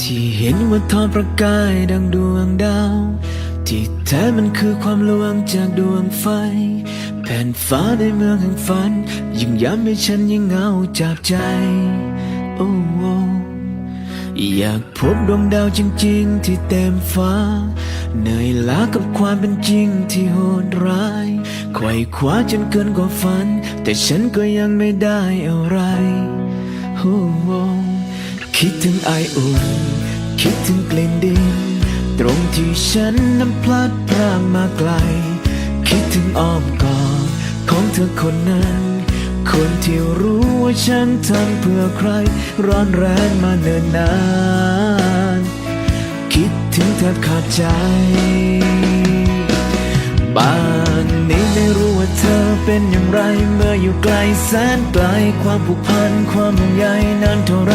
ที่เห็นว่าทอประกายดังดวงดาว ที่แท้มันคือความลวงจากดวงไฟ แผ่นฟ้าในเมืองแห่งฝัน ยิ่งย้ำให้ฉันยิ่งเหงาจับใจโอ้โอ้อยากพบดวงดาวจริง ๆ ที่เต็มฟ้า เหนื่อยล้ากับความเป็นจริงที่โหดร้ายไขว่คว้าจนเกินกว่าฝัน แต่ฉันก็ยังไม่ได้อะไรโอ้โอ้ คิดถึงไออุ่น คิดถึงกลิ่นดิน ตรงที่ฉันนั้นพลัดพรากมาไกล คิดถึงอ้อมกอดของเธอคนนั้น คนที่รู้ว่าฉันทำเพื่อใคร ร้อนแรงมาเนิ่นนาน คิดถึงแทบขาดใจ บ้านนี้ไม่รู้ว่าเธอเป็นอย่างไร เมื่ออยู่ไกลแสนไกลความผูกพันความห่วงใยนานเท่าไร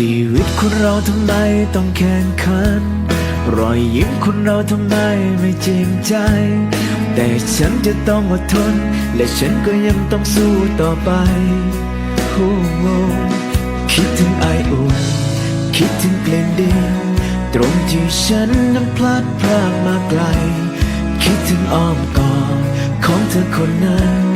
ชีวิตคนเราทำไมต้องแข่งขัน รอยยิ้มคนเราทำไมไม่จริงใจ แต่ฉันจะต้องอดทน และฉันก็ยังต้องสู้ต่อไปโอ้โหคิดถึงไออุ่นคิดถึงกลิ่นดินตรงที่ฉันนั้นพลัดพรากมาไกล คิดถึงอ้อมกอดของเธอคนนั้น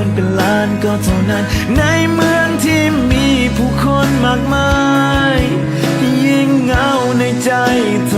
คนเป็นล้านก็เท่านั้น ในเมืองที่มีผู้คนมากมาย ยิ่งเงาในใจเท่า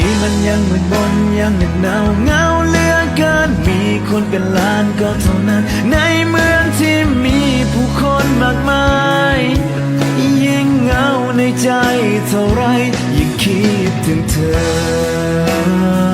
นี้มันยังมืดมนยังเหนักหนาวเงาเหลือเกิน มีคนเป็นล้านก็เท่านั้น ในเมืองที่มีผู้คนมากมาย ยิ่งเงาในใจเท่าไรยิ่งคิดถึงเธอ